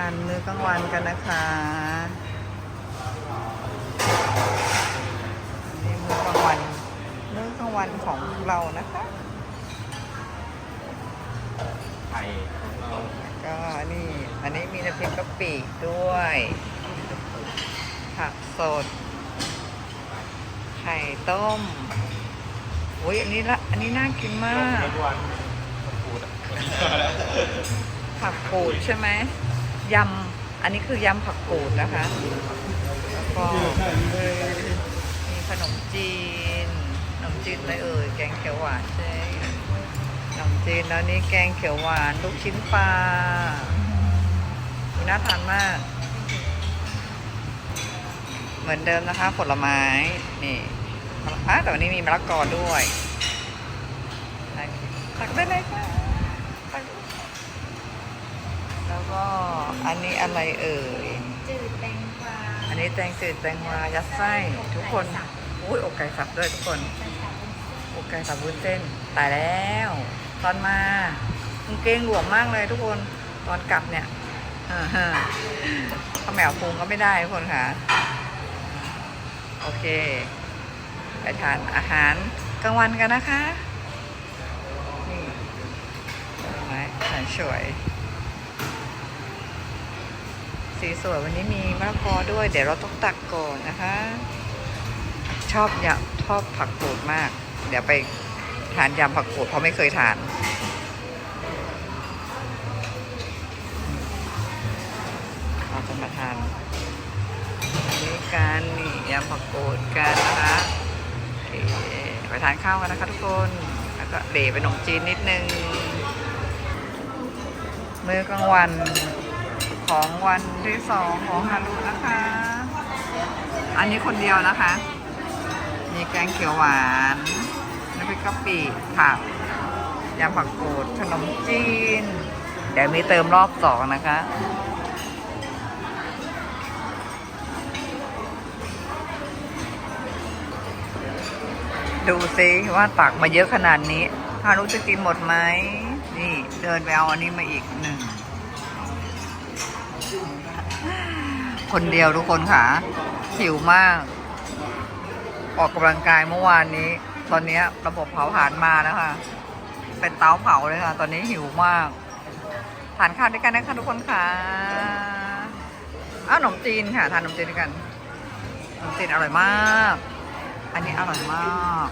านมื้อกลางวันกันนะคะนี่มื้อกลางวันมื้อกลางวันของเรานะคะไข่ของเราก็นี่อันนี้มีน้ำพริกกะปิด้วย ผักสด ไข่ต้มอุ้ยอันนี้ละอันนี้น่ากินมากทุกวันมันปูดอะผักกูดใช่ไหม ยำอันนี้คือยำผักกูดนะคะ แล้วก็มีขนมจีนขนมจีนอะไรเอ่ยแกงเขียวหวานใช่ขนมจีนแล้วนี่แกงเขียวหวานลูกชิ้นปลาน่าทานมาก เหมือนเดิมนะคะ ผลไม้นี่อะแต่วันนี้มีมะละกอด้วยตักได้เลยค่ะแล้วก็ อันนี้อะไรเอ่ย จืดแตงกวาอันนี้แตงจืดแตงวายัดไส้ทุกคนอุ้ยอกไก่สับด้วยทุกคน อกไก่สับวุ้นเส้น ตายแล้วตอนมากางเกงหลวมมากเลยทุกคน ตอนกลับเนี่ยเออฮะข้าวแมวพุงก็ไม่ได้ทุกคนค่ะ โอเค ไปทานอาหารกลางวันกันนะคะ นี่ดอกไม้อาหารสวย สีสวยวันนี้มีมะละกอด้วย เดี๋ยวเราต้องตักก่อนนะคะ ชอบอยากชอบผักกูดมาก เดี๋ยวไปทานยำผักกูดเพราะไม่เคยทาน เราจะมาทานนนี้กันนี่ยำผักกูดกันนะคะไปทานข้าวกันนะคะทุกคนแล้วก็เบไปขนมจีนนิดนึงมื้อกลางวัน ของวันที่สองของฮารุนะคะ อันนี้คนเดียวนะคะ มีแกงเขียวหวานน้ำพริกกะปิผักยำผักกูดขนมจีน เดี๋ยวมีเติมรอบสองนะคะดูซิว่าตักมาเยอะขนาดนี้ฮารุจะกินหมดไหม นี่เดินไปเอาอันนี้มาอีกหนึ่ง คนเดียวทุกคนค่ะหิวมาก ออกกำลังกายเมื่อวานนี้ ตอนนี้ระบบเผาผลาญมาแล้วค่ะเป็นเตาเผาเลยค่ะ ตอนนี้หิวมากทานข้าวด้วยกันนะคะทุกคนค่ะอ้าวขนมจีนค่ะ ทานขนมจีนด้วยกันขนมจีนอร่อยมาก อันนี้อร่อยมาก